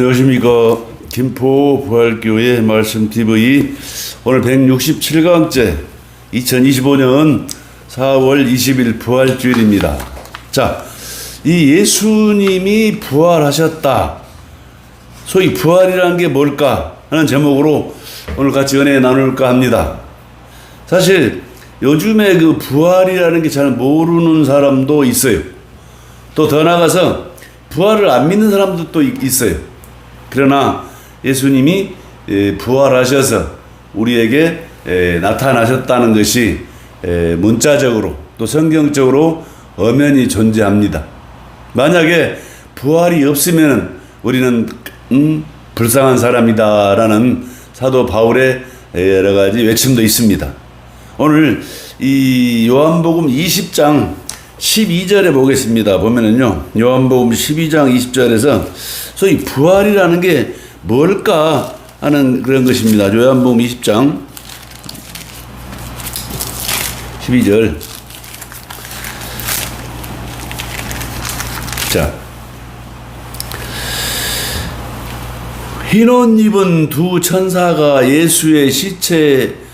안녕하십니까. 김포 부활교회 말씀 TV 오늘 167강째 2025년 4월 20일 부활주일입니다. 자, 이 예수님이 부활하셨다. 소위 부활이라는 게 뭘까 하는 제목으로 오늘 같이 은혜 나눌까 합니다. 사실 요즘에 그 부활이라는 게 잘 모르는 사람도 있어요. 또 더 나가서 부활을 안 믿는 사람도 또 있- 있어요. 그러나 예수님이 에, 부활하셔서 우리에게 에, 나타나셨다는 것이 에, 문자적으로 또 성경적으로 엄연히 존재합니다. 만약에 부활이 없으면 우리는 음, 불쌍한 사람이다라는 사도 바울의 에, 여러 가지 외침도 있습니다. 오늘 이 요한복음 20장 12절에 보겠습니다. 보면은요. 요한복음 12장 20절에서 소위 부활이라는 게 뭘까 하는 그런 것입니다. 요한복음 20장 12절. 자. 흰옷 입은 두 천사가 예수의 시체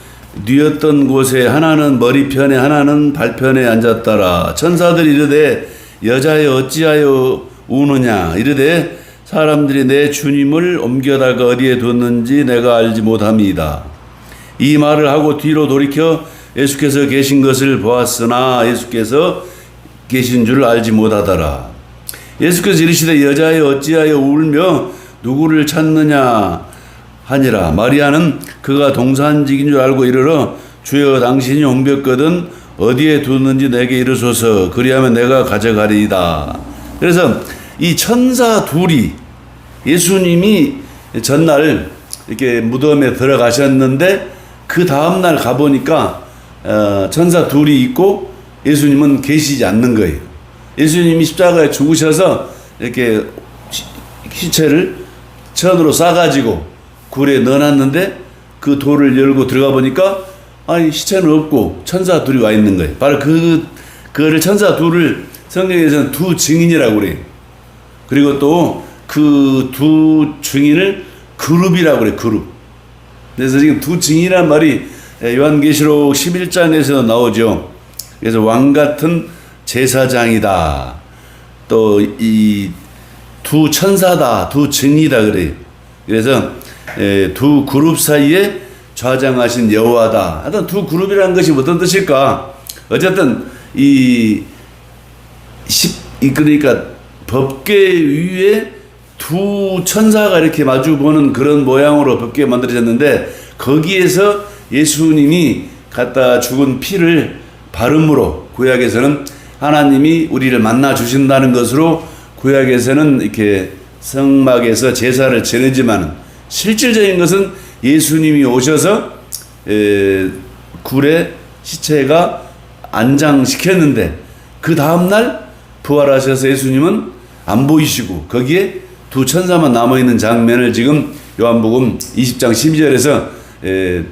뉘었던 곳에 하나는 머리편에 하나는 발편에 앉았더라. 천사들이 이르되 여자여 어찌하여 우느냐 이르되 사람들이 내 주님을 옮겨다가 어디에 뒀는지 내가 알지 못함이다. 이 말을 하고 뒤로 돌이켜 예수께서 계신 것을 보았으나 예수께서 계신 줄 알지 못하더라. 예수께서 이르시되 여자여 어찌하여 울며 누구를 찾느냐 하니라. 마리아는 그가 동산직인 줄 알고 이르러 주여 당신이 옮겼거든 어디에 두는지 내게 이르소서. 그리하면 내가 가져가리이다. 그래서 이 천사 둘이 예수님이 전날 이렇게 무덤에 들어가셨는데 그 다음 날 가보니까 어, 천사 둘이 있고 예수님은 계시지 않는 거예요. 예수님이 십자가에 죽으셔서 이렇게 시- 시체를 천으로 싸가지고 굴에 넣어놨는데 그 돌을 열고 들어가 보니까 아니 시체는 없고 천사 둘이 와 있는 거예요. 바로 그 그를 천사 둘을 성경에서는 두 증인이라고 그래요. 그리고 또 그 두 증인을 그룹이라고 그래 그룹. 그래서 지금 두 증인이란 말이 요한계시록 11장에서 나오죠. 그래서 왕 같은 제사장이다. 또 이 두 천사다, 두 증이다 그래요. 그래서 에, 두 그룹 사이에 좌장하신 여호와다. 하여튼 두 그룹이라는 것이 어떤 뜻일까? 어쨌든 이 그러니까 법궤 위에 두 천사가 이렇게 마주 보는 그런 모양으로 법궤 만들어졌는데 거기에서 예수님이 갖다 죽은 피를 바름으로 구약에서는 하나님이 우리를 만나 주신다는 것으로 구약에서는 이렇게 성막에서 제사를 지내지만 실질적인 것은 예수님이 오셔서 에, 굴에 시체가 안장시켰는데 그 다음날 부활하셔서 예수님은 안 보이시고 거기에 두 천사만 남아있는 장면을 지금 요한복음 20장 12절에서 에,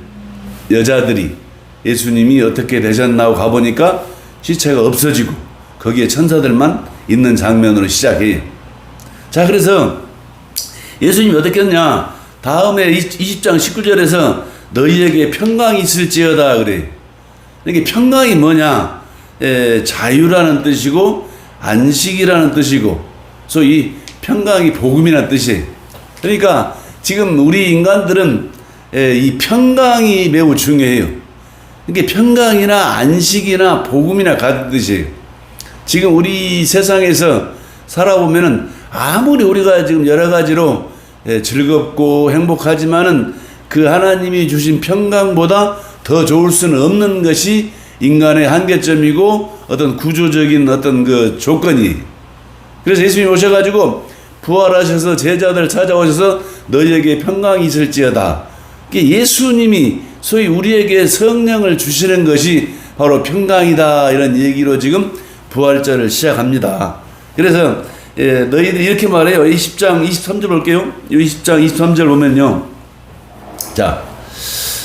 여자들이 예수님이 어떻게 되셨나고 가보니까 시체가 없어지고 거기에 천사들만 있는 장면으로 시작해요. 자, 그래서 예수님이 어떻게 했냐? 다음에 20장 19절에서 너희에게 평강이 있을지어다 그래. 이게 평강이 뭐냐? 에, 자유라는 뜻이고 안식이라는 뜻이고 소위 평강이 복음이라는 뜻이에요. 그러니까 지금 우리 인간들은 에, 이 평강이 매우 중요해요. 이게 평강이나 안식이나 복음이나 같은 뜻이에요. 지금 우리 세상에서 살아보면은 아무리 우리가 지금 여러 가지로 예, 즐겁고 행복하지만은 그 하나님이 주신 평강보다 더 좋을 수는 없는 것이 인간의 한계점이고 어떤 구조적인 어떤 그 조건이. 그래서 예수님이 오셔가지고 부활하셔서 제자들 찾아오셔서 너희에게 평강이 있을지어다. 예수님이 소위 우리에게 성령을 주시는 것이 바로 평강이다 이런 얘기로 지금 부활절을 시작합니다. 그래서 예, 너희들이 이렇게 말해요. 20장 23절 볼게요. 20장 23절 보면요. 자,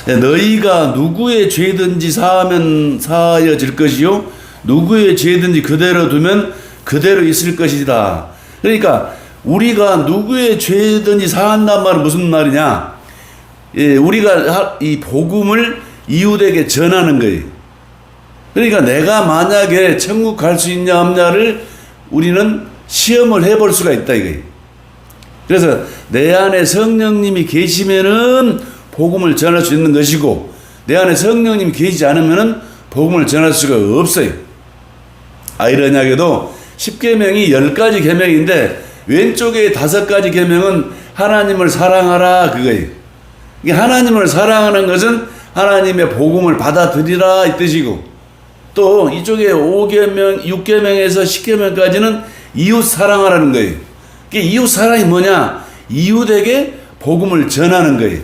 예, 너희가 누구의 죄든지 사하면 사하여질 것이요 누구의 죄든지 그대로 두면 그대로 있을 것이다. 그러니까 우리가 누구의 죄든지 사한단 말은 무슨 말이냐? 예, 우리가 하- 이 복음을 이웃에게 전하는 거예요. 그러니까 내가 만약에 천국 갈 수 있냐 없냐를 우리는 시험을 해볼 수가 있다 이거예요. 그래서 내 안에 성령님이 계시면은 복음을 전할 수 있는 것이고 내 안에 성령님이 계시지 않으면은 복음을 전할 수가 없어요. 아이러니하게도 10계명이 10가지 계명인데 왼쪽에 다섯 가지 계명은 하나님을 사랑하라 그거예요. 하나님을 사랑하는 것은 하나님의 복음을 받아들이라 이 뜻이고 또 이쪽에 5계명, 6계명에서 10계명까지는 이웃 사랑하라는 거예요. 이게 이웃 사랑이 뭐냐? 이웃에게 복음을 전하는 거예요.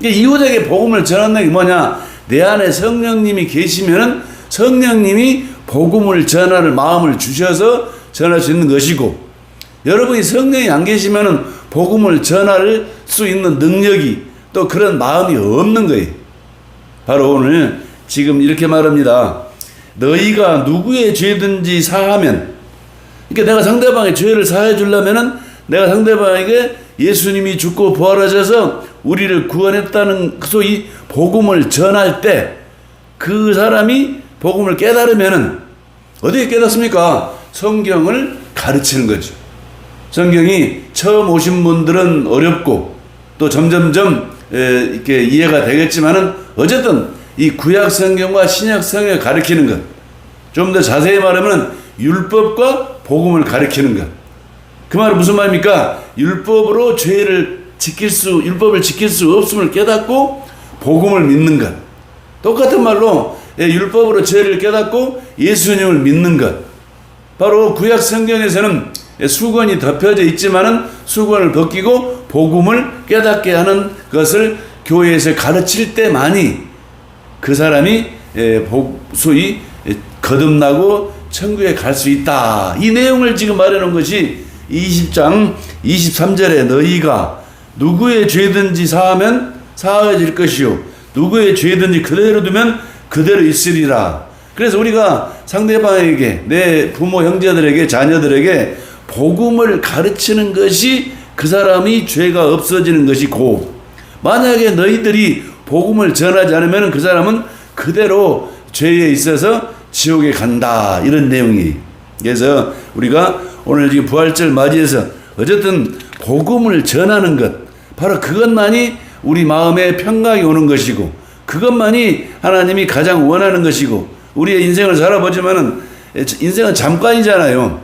이게 이웃에게 복음을 전하는 게 뭐냐? 내 안에 성령님이 계시면은 성령님이 복음을 전하는 마음을 주셔서 전할 수 있는 것이고 여러분이 성령이 안 계시면은 복음을 전할 수 있는 능력이 또 그런 마음이 없는 거예요. 바로 오늘 지금 이렇게 말합니다. 너희가 누구의 죄든지 사하면 그러니까 내가 상대방의 죄를 사해 주려면은 내가 상대방에게 예수님이 죽고 부활하셔서 우리를 구원했다는 그 소위 복음을 전할 때 그 사람이 복음을 깨달으면은 어디에 깨닫습니까? 성경을 가르치는 거죠. 성경이 처음 오신 분들은 어렵고 또 점점점 에, 이렇게 이해가 되겠지만은 어쨌든 이 구약 성경과 신약 성경을 가르치는 것. 좀 더 자세히 말하면 율법과 복음을 가르치는 것. 그 말은 무슨 말입니까? 율법으로 죄를 지킬 수, 율법을 지킬 수 없음을 깨닫고 복음을 믿는 것. 똑같은 말로 예, 율법으로 죄를 깨닫고 예수님을 믿는 것. 바로 구약 성경에서는 예, 수건이 덮여져 있지만은 수건을 벗기고 복음을 깨닫게 하는 것을 교회에서 가르칠 때만이 그 사람이 예, 복- 소위 예, 거듭나고 천국에 갈 수 있다. 이 내용을 지금 말해놓은 것이 20장 23절에 너희가 누구의 죄든지 사하면 사하여질 것이요 누구의 죄든지 그대로 두면 그대로 있으리라. 그래서 우리가 상대방에게 내 부모 형제들에게 자녀들에게 복음을 가르치는 것이 그 사람이 죄가 없어지는 것이고 만약에 너희들이 복음을 전하지 않으면 그 사람은 그대로 죄에 있어서 지옥에 간다 이런 내용이 그래서 우리가 오늘 지금 부활절 맞이해서 어쨌든 복음을 전하는 것 바로 그것만이 우리 마음에 평강이 오는 것이고 그것만이 하나님이 가장 원하는 것이고 우리의 인생을 살아보지만은 인생은 잠깐이잖아요.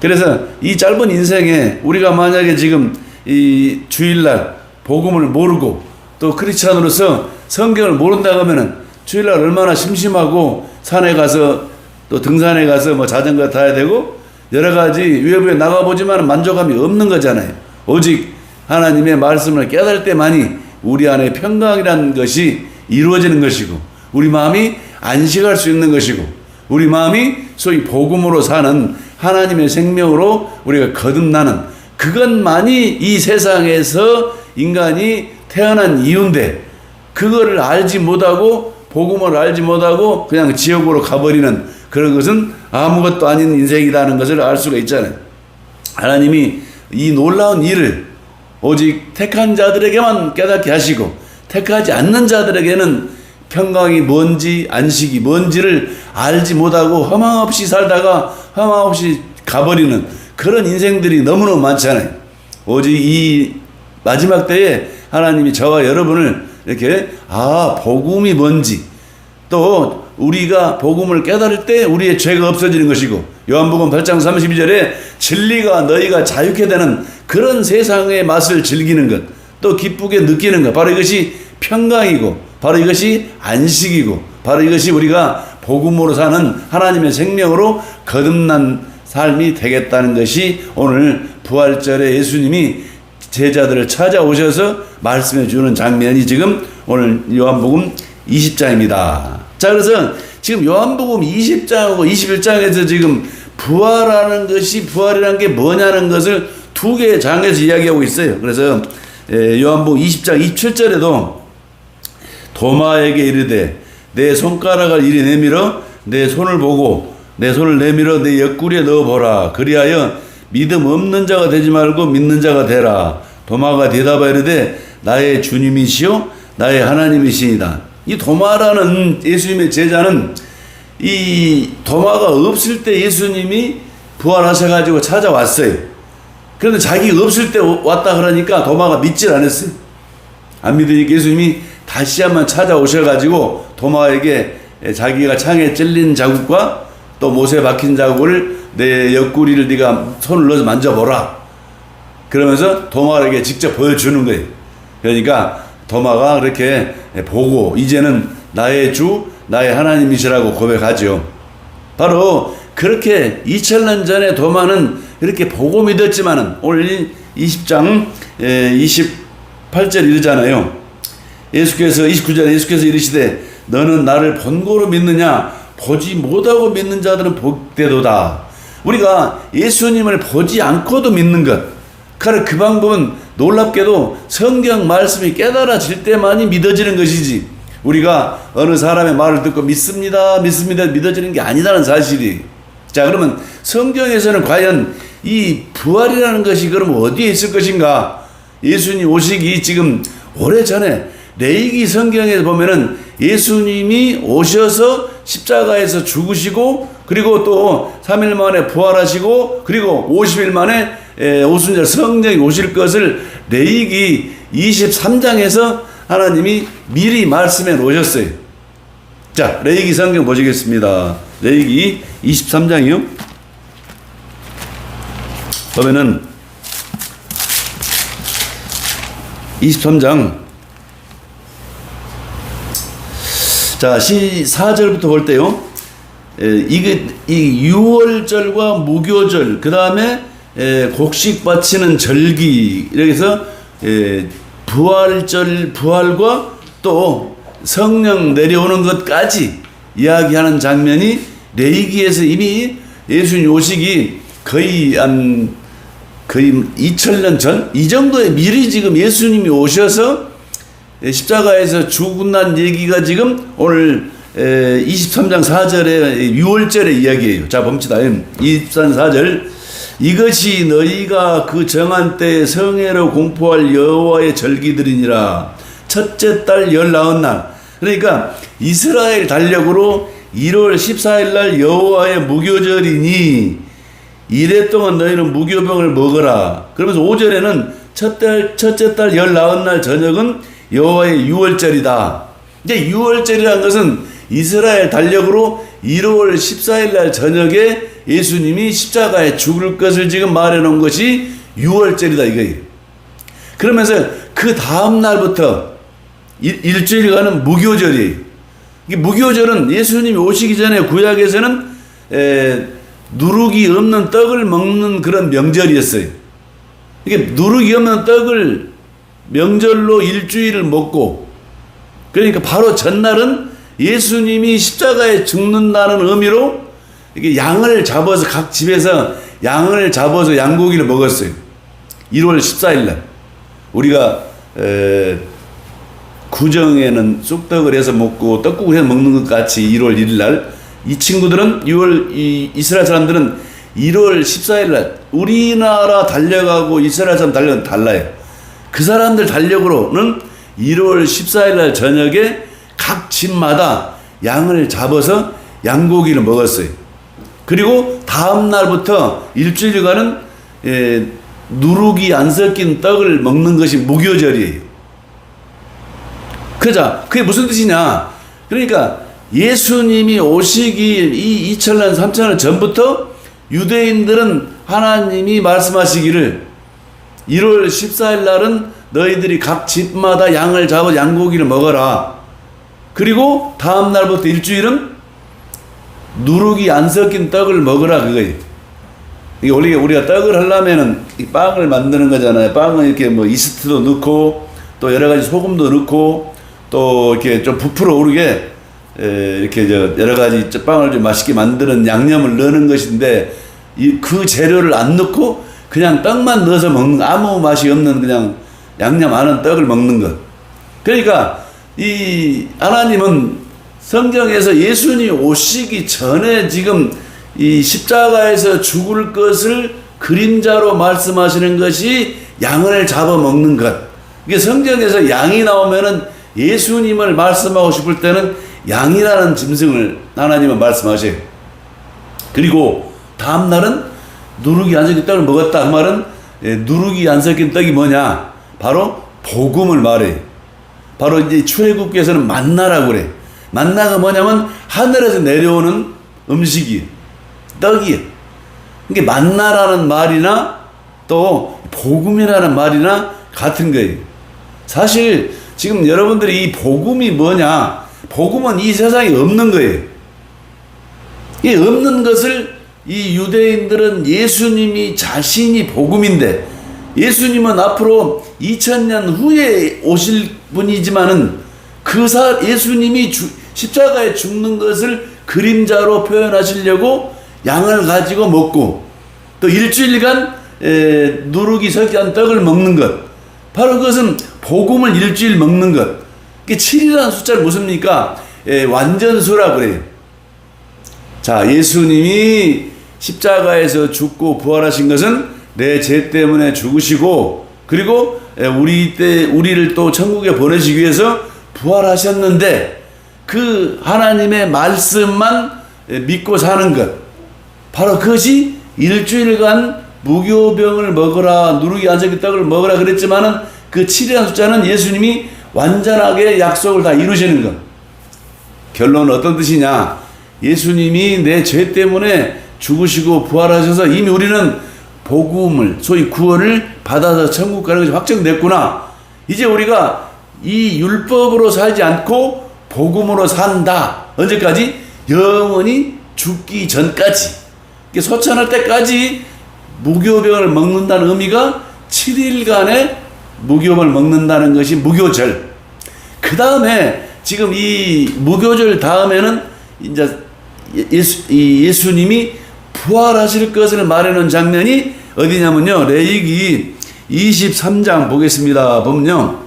그래서 이 짧은 인생에 우리가 만약에 지금 이 주일날 복음을 모르고 또 크리스찬으로서 성경을 모른다고 하면은 주일날 얼마나 심심하고 산에 가서 또 등산에 가서 뭐 자전거 타야 되고 여러 가지 외부에 나가보지만 만족감이 없는 거잖아요. 오직 하나님의 말씀을 깨달을 때만이 우리 안에 평강이라는 것이 이루어지는 것이고 우리 마음이 안식할 수 있는 것이고 우리 마음이 소위 복음으로 사는 하나님의 생명으로 우리가 거듭나는 그것만이 이 세상에서 인간이 태어난 이유인데 그거를 알지 못하고 복음을 알지 못하고 그냥 지옥으로 가버리는 그런 것은 아무것도 아닌 인생이라는 것을 알 수가 있잖아요. 하나님이 이 놀라운 일을 오직 택한 자들에게만 깨닫게 하시고 택하지 않는 자들에게는 평강이 뭔지 안식이 뭔지를 알지 못하고 허망 없이 살다가 허망 없이 가버리는 그런 인생들이 너무너무 많잖아요. 오직 이 마지막 때에 하나님이 저와 여러분을 이렇게 아 복음이 뭔지. 또 우리가 복음을 깨달을 때 우리의 죄가 없어지는 것이고 요한복음 8장 32절에 진리가 너희가 자유케 되는 그런 세상의 맛을 즐기는 것, 또 기쁘게 느끼는 것, 바로 이것이 평강이고, 바로 이것이 안식이고, 바로 이것이 우리가 복음으로 사는 하나님의 생명으로 거듭난 삶이 되겠다는 것이 오늘 부활절에 예수님이 제자들을 찾아오셔서 말씀해 주는 장면이 지금 오늘 요한복음 20장입니다. 자, 그래서 지금 요한복음 20장하고 21장에서 지금 부활하는 것이 부활이라는 게 뭐냐는 것을 두 개의 장에서 이야기하고 있어요. 그래서 에, 요한복음 20장 27절에도 도마에게 이르되 내 손가락을 이리 내밀어 내 손을 보고 내 손을 내밀어 내 옆구리에 넣어 보라. 그리하여 믿음 없는 자가 되지 말고 믿는 자가 되라. 도마가 대답하여 이르되 나의 주님이시요 나의 하나님이시니다. 이 도마라는 예수님의 제자는 이 도마가 없을 때 예수님이 부활하셔 가지고 찾아왔어요. 그런데 자기 없을 때 왔다 그러니까 도마가 믿질 않았어요. 안 믿으니까 예수님이 다시 한번 찾아오셔 가지고 도마에게 자기가 창에 찔린 자국과 또 못에 박힌 자국을 내 옆구리를 네가 손을 넣어서 만져보라. 그러면서 도마에게 직접 보여주는 거예요. 그러니까 도마가 그렇게 보고 이제는 나의 주, 나의 하나님이시라고 고백하죠. 바로 그렇게 2000년 전에 도마는 이렇게 보고 믿었지만은 오늘 20장 28절 이르잖아요. 예수께서 29절에 예수께서 이르시되 너는 나를 본고로 믿느냐 보지 못하고 믿는 자들은 복되도다. 우리가 예수님을 보지 않고도 믿는 것. 바로 그 방법은 놀랍게도 성경 말씀이 깨달아질 때만이 믿어지는 것이지. 우리가 어느 사람의 말을 듣고 믿습니다, 믿습니다, 믿어지는 게 아니라는 사실이. 자, 그러면 성경에서는 과연 이 부활이라는 것이 그럼 어디에 있을 것인가? 예수님 오시기 지금 오래 전에 레이기 성경에 보면은 예수님이 오셔서 십자가에서 죽으시고 그리고 또 3일 만에 부활하시고 그리고 50일 만에 오순절 성령이 오실 것을 레이기 23장에서 하나님이 미리 말씀해 놓으셨어요. 자, 레이기 성경 보시겠습니다. 레이기 23장이요. 보면은 23장 자, 시 4절부터 볼 때요. 에, 이게 이 6월절과 무교절, 그 다음에 곡식 바치는 절기 이렇게 해서 에, 부활절 부활과 또 성령 내려오는 것까지 이야기하는 장면이 레이기에서 이미 예수님 오시기 거의 한 거의 2000년 전? 이 정도에 미리 지금 예수님이 오셔서 십자가에서 죽은 얘기가 지금 오늘 23장 4절에 6월절의 이야기예요. 자 봅시다. 23 4절 이것이 너희가 그 정한 때에 성회로 공포할 여호와의 절기들이니라 첫째 달 열 나흔 날 그러니까 이스라엘 달력으로 1월 14일 날 여호와의 무교절이니 이래 동안 너희는 무교병을 먹어라 그러면서 5절에는 첫 달 첫째 달 열나흔 날 저녁은 여호와의 유월절이다. 이제 유월절이라는 것은 이스라엘 달력으로 1월 14일 날 저녁에 예수님이 십자가에 죽을 것을 지금 말해 놓은 것이 유월절이다 이거예요. 그러면서 그 다음 날부터 일, 주일간은 무교절이에요. 이 무교절은 예수님이 오시기 전에 구약에서는 에, 누룩이 없는 떡을 먹는 그런 명절이었어요. 이게 누룩이 없는 떡을 명절로 일주일을 먹고 그러니까 바로 전날은 예수님이 십자가에 죽는다는 의미로 이게 양을 잡아서 각 집에서 양을 잡아서 양고기를 먹었어요. 1월 14일 날 우리가 에, 구정에는 쑥떡을 해서 먹고 떡국을 해서 먹는 것 같이 1월 1일 날 이 친구들은 6월 이 이스라엘 사람들은 1월 14일 날 우리나라 달려가고 이스라엘 사람 달려는 달라요. 그 사람들 달력으로는 1월 14일 날 저녁에 각 집마다 양을 잡아서 양고기를 먹었어요. 그리고 다음 날부터 일주일간은 예, 누룩이 안 섞인 떡을 먹는 것이 무교절이에요. 그자 그게 무슨 뜻이냐? 그러니까 예수님이 오시기 이 2천년 3천년 전부터 유대인들은 하나님이 말씀하시기를 1월 14일 날은 너희들이 각 집마다 양을 잡아 양고기를 먹어라. 그리고 다음 날부터 일주일은 누룩이 안 섞인 떡을 먹으라 그거예요. 이게 원래 우리가 떡을 하려면은 이 빵을 만드는 거잖아요. 빵은 이렇게 뭐 이스트도 넣고 또 여러 가지 소금도 넣고 또 이렇게 좀 부풀어 오르게 이렇게 저 여러 가지 빵을 좀 맛있게 만드는 양념을 넣는 것인데 이 그 재료를 안 넣고 그냥 떡만 넣어서 먹는 아무 맛이 없는 그냥 양념 안은 떡을 먹는 것. 그러니까 이 하나님은 성경에서 예수님 오시기 전에 지금 이 십자가에서 죽을 것을 그림자로 말씀하시는 것이 양을 잡아먹는 것. 이게 성경에서 양이 나오면은 예수님을 말씀하고 싶을 때는 양이라는 짐승을 하나님은 말씀하셔요. 그리고 다음 날은 누룩이 안 섞인 떡을 먹었다. 그 말은 예, 누룩이 안 섞인 떡이 뭐냐? 바로 복음을 말해. 바로 이제 출애굽기에서는 만나라고 그래. 만나가 뭐냐면 하늘에서 내려오는 음식이 떡이에요. 이게 만나라는 말이나 또 복음이라는 말이나 같은 거예요. 사실 지금 여러분들이 이 복음이 뭐냐? 복음은 이 세상에 없는 거예요. 이 없는 것을 이 유대인들은 예수님이 자신이 복음인데 예수님은 앞으로 2000년 후에 오실 분이지만은 그 사, 예수님이 주, 십자가에 죽는 것을 그림자로 표현하시려고 양을 가지고 먹고 또 일주일간 에, 누룩이 섞인 떡을 먹는 것 바로 그것은 복음을 일주일 먹는 것 이게 7이라는 숫자를 무슨입니까? 에, 완전수라 그래요. 자, 예수님이 십자가에서 죽고 부활하신 것은 내 죄 때문에 죽으시고 그리고 우리 때 우리를 또 천국에 보내시기 위해서 부활하셨는데 그 하나님의 말씀만 믿고 사는 것. 바로 그것이 일주일간 무교병을 먹으라 누룩이 안석이 떡을 먹으라 그랬지만은 그 7이라는 숫자는 예수님이 완전하게 약속을 다 이루시는 것. 결론은 어떤 뜻이냐? 예수님이 내 죄 때문에 죽으시고 부활하셔서 이미 우리는 복음을 소위 구원을 받아서 천국 가는 것이 확정됐구나. 이제 우리가 이 율법으로 살지 않고 복음으로 산다. 언제까지? 영원히 죽기 전까지. 소천할 때까지 무교병을 먹는다는 의미가 7일간의 무교병을 먹는다는 것이 무교절. 그 다음에 지금 이 무교절 다음에는 이제 예수, 이 예수님이 부활하실 것을 말하는 장면이 어디냐면요. 레이기 23장 보겠습니다. 보면요.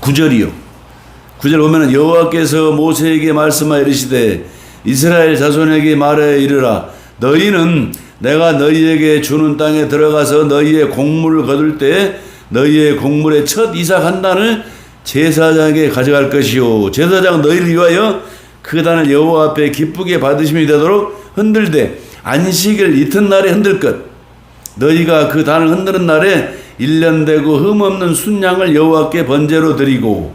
9절이요. 9절 보면은 여호와께서 모세에게 말씀하여 이르시되 이스라엘 자손에게 말해 이르라 너희는 내가 너희에게 주는 땅에 들어가서 너희의 곡물을 거둘 때 너희의 곡물의 첫 이삭 한 단을 제사장에게 가져갈 것이요 제사장 너희를 위하여 그 단을 여호와 앞에 기쁘게 받으심이 되도록 흔들되 안식일 이튿날에 흔들 것 너희가 그 단을 흔드는 날에 일년되고 흠없는 순양을 여호와께 번제로 드리고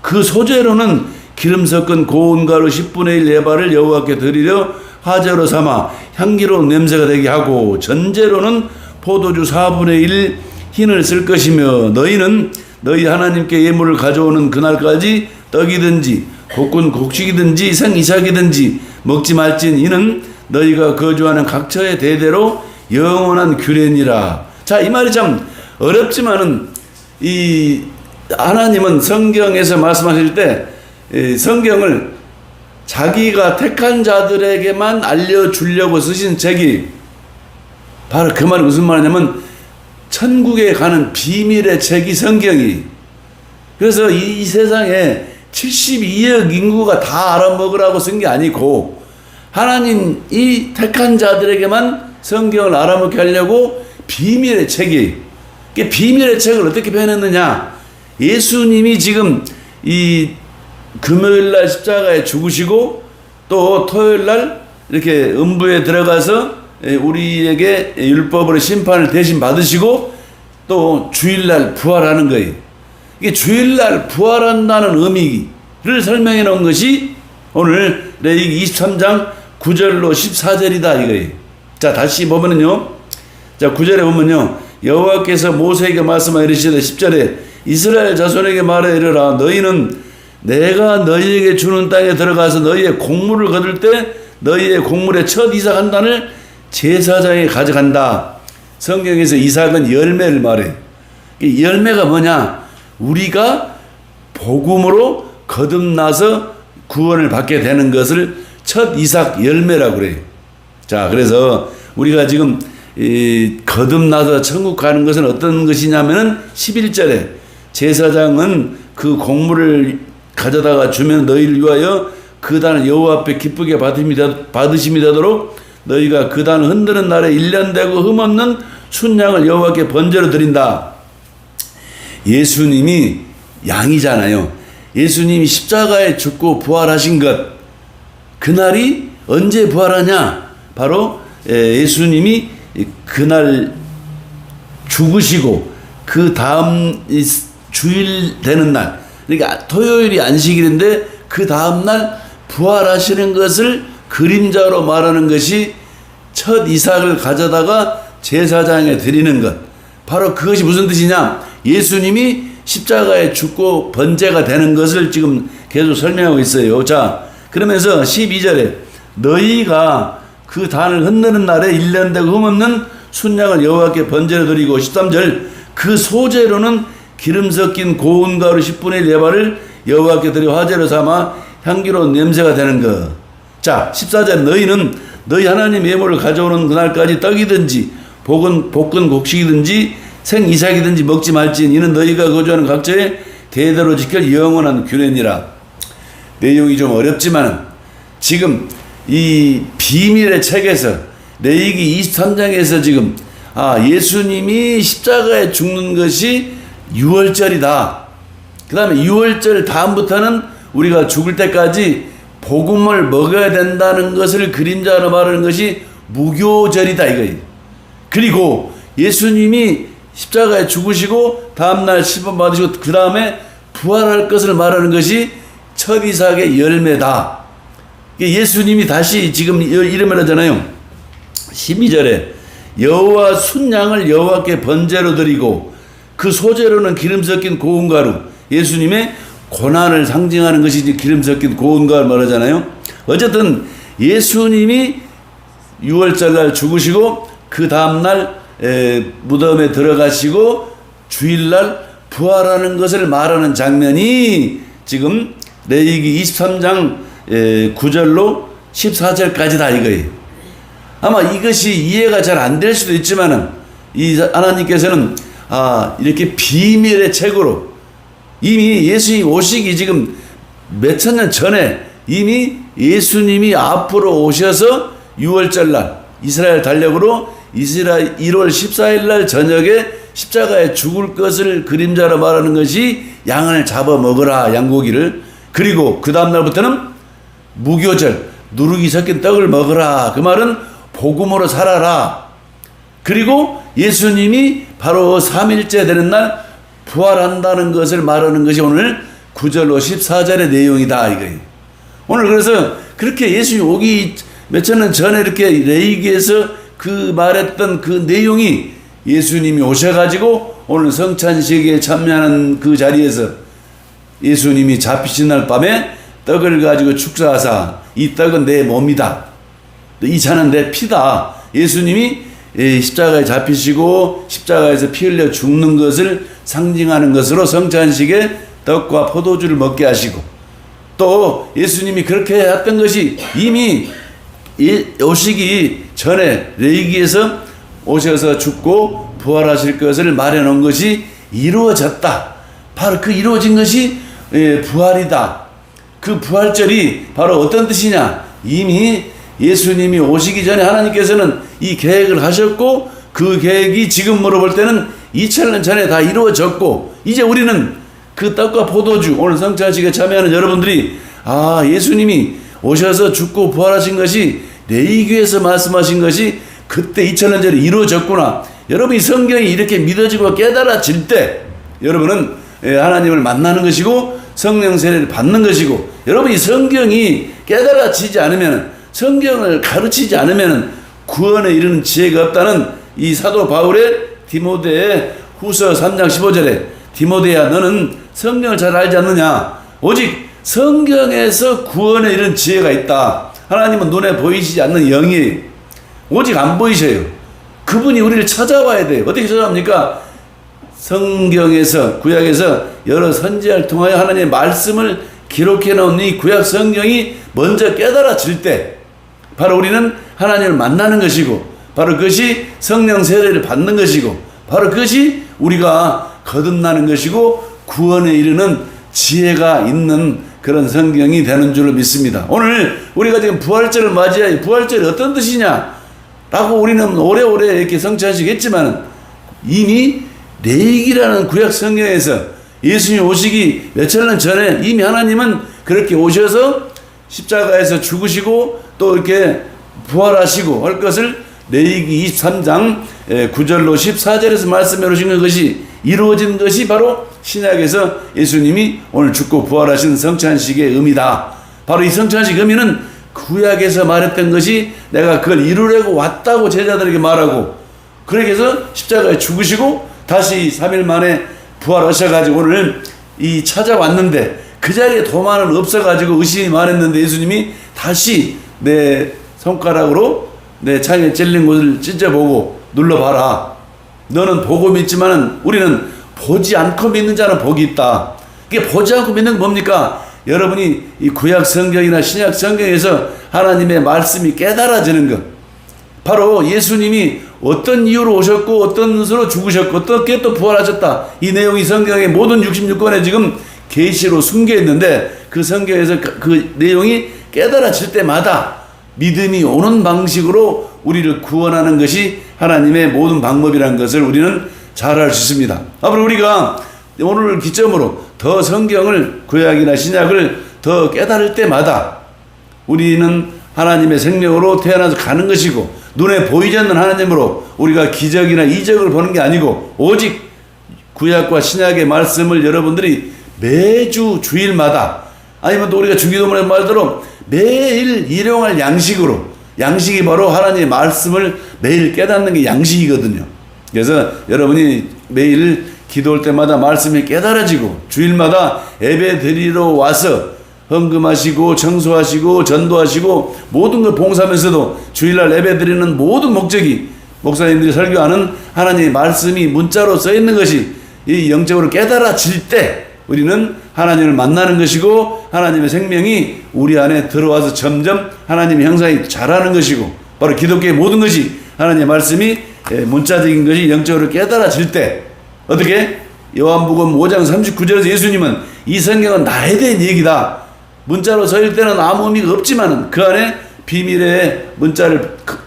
그 소재로는 기름 섞은 고운 가루 10분의 1 예발을 여호와께 드리려 화제로 삼아 향기로운 냄새가 되게 하고 전제로는 포도주 4분의 1 흰을 쓸 것이며 너희는 너희 하나님께 예물을 가져오는 그날까지 떡이든지 볶은 곡식이든지 생이삭이든지 먹지 말진 이는 너희가 거주하는 각처의 대대로 영원한 규례니라. 자, 이 말이 참 어렵지만은 이 하나님은 성경에서 말씀하실 때 성경을 자기가 택한 자들에게만 알려주려고 쓰신 책이 바로 그 말이 무슨 말이냐면 천국에 가는 비밀의 책이 성경이 그래서 이 세상에 72억 인구가 다 알아먹으라고 쓴 게 아니고 하나님 이 택한 자들에게만 성경을 알아먹게 하려고 비밀의 책이 그 비밀의 책을 어떻게 표현했느냐 예수님이 지금 이 금요일 날 십자가에 죽으시고 또 토요일 날 이렇게 음부에 들어가서 우리에게 율법으로 심판을 대신 받으시고 또 주일날 부활하는 거예요. 이게 주일날 부활한다는 의미를 설명해 놓은 것이 오늘 레이기 23장 9절로 14절이다 이거예요. 자, 다시 보면은요. 자, 9절에 보면요. 여호와께서 모세에게 말씀하여 이르시되 10절에 이스라엘 자손에게 말해 이르라 너희는 내가 너희에게 주는 땅에 들어가서 너희의 곡물을 거둘 때 너희의 곡물의 첫 이삭 한 단을 제사장에 가져간다. 성경에서 이삭은 열매를 말해. 열매가 뭐냐? 우리가 복음으로 거듭나서 구원을 받게 되는 것을 첫 이삭 열매라고 그래요. 자, 그래서 우리가 지금 이 거듭나서 천국 가는 것은 어떤 것이냐면은 11절에 제사장은 그 곡물을 가져다가 주면 너희를 위하여 그 단을 여호와 앞에 기쁘게 받으심이 되도록 너희가 그 단 흔드는 날에 일련되고 흠없는 순양을 여호와께 번제로 드린다. 예수님이 양이잖아요. 예수님이 십자가에 죽고 부활하신 것. 그날이 언제 부활하냐? 바로 예, 예수님이 그날 죽으시고 그 다음 이 주일 되는 날 그러니까 토요일이 안식일인데 그 다음 날 부활하시는 것을 그림자로 말하는 것이 첫 이삭을 가져다가 제사장에 드리는 것. 바로 그것이 무슨 뜻이냐? 예수님이 십자가에 죽고 번제가 되는 것을 지금 계속 설명하고 있어요. 자 그러면서 12절에 너희가 그 단을 흔드는 날에 일련되고 흠없는 순양을 여호와께 번제로 드리고 13절 그 소재로는 기름 섞인 고운 가루 10분의 1 예발을 여호와께 드려 화제로 삼아 향기로운 냄새가 되는 것. 자, 14절 너희는 너희 하나님 예물을 가져오는 그날까지 떡이든지 볶은 볶은 곡식이든지 생 이삭이든지 먹지 말지니 이는 너희가 거주하는 각처에 대대로 지킬 영원한 규례니라. 내용이 좀 어렵지만 지금 이 비밀의 책에서 레이기 23장에서 지금 아 예수님이 십자가에 죽는 것이 6월절이다. 그 다음에 6월절 다음부터는 우리가 죽을 때까지 복음을 먹어야 된다는 것을 그림자로 말하는 것이 무교절이다 이거예요. 그리고 예수님이 십자가에 죽으시고 다음날 시범 받으시고 그 다음에 부활할 것을 말하는 것이 첫 이삭의 열매다. 예수님이 다시 지금 이름을 하잖아요. 12절에 여호와 순양을 여호와께 번제로 드리고 그 소재로는 기름 섞인 고운 가루 예수님의 고난을 상징하는 것이 기름 섞인 고운 가루 말하잖아요. 어쨌든 예수님이 6월절 날 죽으시고 그 다음 날 에, 무덤에 들어가시고 주일날 부활하는 것을 말하는 장면이 지금 레이기 23장 에, 9절로 14절까지 다 이거예요. 아마 이것이 이해가 잘 안 될 수도 있지만은 이 하나님께서는 아 이렇게 비밀의 책으로 이미 예수님 오시기 지금 몇천 년 전에 이미 예수님이 앞으로 오셔서 6월절 날 이스라엘 달력으로 이스라엘 1월 14일 날 저녁에 십자가에 죽을 것을 그림자로 말하는 것이 양을 잡아 먹으라 양고기를 그리고 그 다음 날부터는 무교절 누룩이 섞인 떡을 먹으라 그 말은 복음으로 살아라 그리고 예수님이 바로 3일째 되는 날 부활한다는 것을 말하는 것이 오늘 9절로 14절의 내용이다 이거예요. 오늘 그래서 그렇게 예수님 오기 몇천 년 전에 이렇게 레이기에서 그 말했던 그 내용이 예수님이 오셔가지고 오늘 성찬식에 참여하는 그 자리에서 예수님이 잡히신 날 밤에 떡을 가지고 축사하사 이 떡은 내 몸이다. 이 잔은 내 피다. 예수님이 예, 십자가에 잡히시고 십자가에서 피 흘려 죽는 것을 상징하는 것으로 성찬식에 떡과 포도주를 먹게 하시고 또 예수님이 그렇게 했던 것이 이미 오시기 전에 레이기에서 오셔서 죽고 부활하실 것을 말해 놓은 것이 이루어졌다. 바로 그 이루어진 것이 예, 부활이다. 그 부활절이 바로 어떤 뜻이냐? 이미 예수님이 오시기 전에 하나님께서는 이 계획을 하셨고 그 계획이 지금 물어볼 때는 2000년 전에 다 이루어졌고 이제 우리는 그 떡과 포도주 오늘 성찬식에 참여하는 여러분들이 아 예수님이 오셔서 죽고 부활하신 것이 레이기에서 말씀하신 것이 그때 2000년 전에 이루어졌구나 여러분이 성경이 이렇게 믿어지고 깨달아질 때 여러분은 예, 하나님을 만나는 것이고 성령 세례를 받는 것이고 여러분 이 성경이 깨달아지지 않으면 성경을 가르치지 않으면 구원에 이르는 지혜가 없다는 이 사도 바울의 디모데의 후서 3장 15절에 디모데야 너는 성경을 잘 알지 않느냐? 오직 성경에서 구원에 이르는 지혜가 있다. 하나님은 눈에 보이시지 않는 영이 오직 안 보이셔요. 그분이 우리를 찾아와야 돼요. 어떻게 찾아옵니까 성경에서 구약에서 여러 선지자를 통하여 하나님의 말씀을 기록해 놓은 이 구약 성경이 먼저 깨달아질 때 바로 우리는 하나님을 만나는 것이고 바로 그것이 성령 세례를 받는 것이고 바로 그것이 우리가 거듭나는 것이고 구원에 이르는 지혜가 있는 그런 성경이 되는 줄로 믿습니다. 오늘 우리가 지금 부활절을 맞이하여 부활절이 어떤 뜻이냐? 라고 우리는 오래오래 이렇게 성취하시겠지만 이미 레이기라는 구약 성경에서 예수님 오시기 몇천 년 전에 이미 하나님은 그렇게 오셔서 십자가에서 죽으시고 또 이렇게 부활하시고 할 것을 레이기 23장 9절로 14절에서 말씀해 오신 것이 이루어진 것이 바로 신약에서 예수님이 오늘 죽고 부활하신 성찬식의 의미다. 바로 이 성찬식 의미는 구약에서 말했던 것이 내가 그걸 이루려고 왔다고 제자들에게 말하고 그렇게 해서 십자가에 죽으시고 다시 3일 만에 부활하셔가지고 오늘 이 찾아왔는데 그 자리에 도마는 없어가지고 의심이 많았는데 예수님이 다시 내 손가락으로 내 창에 찔린 곳을 찢어보고 눌러봐라. 너는 보고 믿지만은 우리는 보지 않고 믿는 자는 복이 있다. 이게 보지 않고 믿는 건 뭡니까? 여러분이 이 구약 성경이나 신약 성경에서 하나님의 말씀이 깨달아지는 것. 바로 예수님이 어떤 이유로 오셨고 어떤 수로 죽으셨고 어떻게 또 부활하셨다. 이 내용이 성경의 모든 66권에 지금 계시로 숨겨 있는데 그 성경에서 그, 그 내용이 깨달아질 때마다 믿음이 오는 방식으로 우리를 구원하는 것이 하나님의 모든 방법이라는 것을 우리는 잘 알 수 있습니다. 앞으로 우리가 오늘 기점으로 더 성경을 구약이나 신약을 더 깨달을 때마다 우리는 하나님의 생명으로 태어나서 가는 것이고 눈에 보이지 않는 하나님으로 우리가 기적이나 이적을 보는 게 아니고 오직 구약과 신약의 말씀을 여러분들이 매주 주일마다 아니면 또 우리가 주기도문의 말대로 매일 일용할 양식으로 양식이 바로 하나님의 말씀을 매일 깨닫는 게 양식이거든요. 그래서 여러분이 매일 기도할 때마다 말씀이 깨달아지고 주일마다 예배 드리러 와서 헌금하시고 청소하시고 전도하시고 모든 걸 봉사하면서도 주일날 예배 드리는 모든 목적이 목사님들이 설교하는 하나님의 말씀이 문자로 써 있는 것이 이 영적으로 깨달아질 때 우리는 하나님을 만나는 것이고 하나님의 생명이 우리 안에 들어와서 점점 하나님의 형상이 자라는 것이고 바로 기독교의 모든 것이 하나님의 말씀이 예, 문자적인 것이 영적으로 깨달아질 때 어떻게 요한복음 5장 39절에서 예수님은 이 성경은 나에 대한 얘기다. 문자로 써일 때는 아무 의미가 없지만은 그 안에 비밀의 문자를 그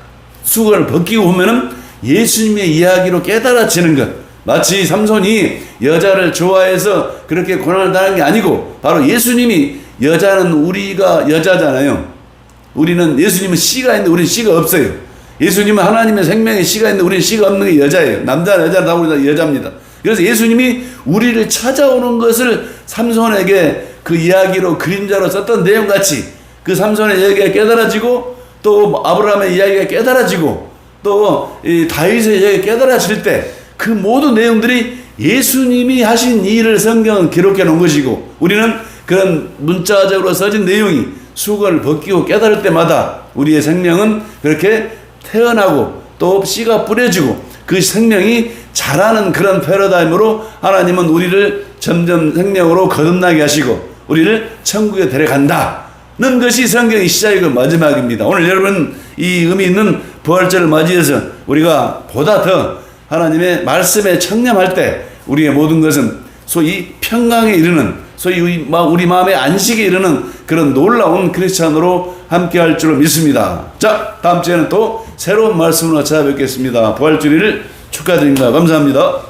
수건을 벗기고 보면은 예수님의 이야기로 깨달아지는 것. 마치 삼손이 여자를 좋아해서 그렇게 고난을 당한 게 아니고 바로 예수님이 여자는 우리가 여자잖아요. 우리는 예수님은 씨가 있는데 우리는 씨가 없어요. 예수님은 하나님의 생명의 씨가 있는데 우리는 씨가 없는 게 여자예요. 남자 여자 다 우리 다 여자입니다. 그래서 예수님이 우리를 찾아오는 것을 삼손에게 그 이야기로 그림자로 썼던 내용 같이 그 삼손의 이야기가 깨달아지고 또 아브라함의 이야기가 깨달아지고 또이 다윗의 이야기가 깨달아질 때 그 모든 내용들이 예수님이 하신 일을 성경은 기록해 놓은 것이고 우리는 그런 문자적으로 써진 내용이 수건을 벗기고 깨달을 때마다 우리의 생명은 그렇게 태어나고 또 씨가 뿌려지고 그 생명이 자라는 그런 패러다임으로 하나님은 우리를 점점 생명으로 거듭나게 하시고 우리를 천국에 데려간다는 것이 성경의 시작이고 마지막입니다. 오늘 여러분 이 의미 있는 부활절을 맞이해서 우리가 보다 더 하나님의 말씀에 청렴할 때 우리의 모든 것은 소위 평강에 이르는 소위 우리 마음의 안식에 이르는 그런 놀라운 크리스찬으로 함께 할 줄로 믿습니다. 자, 다음 주에는 또 새로운 말씀으로 찾아뵙겠습니다. 부활주리를 축하드립니다. 감사합니다.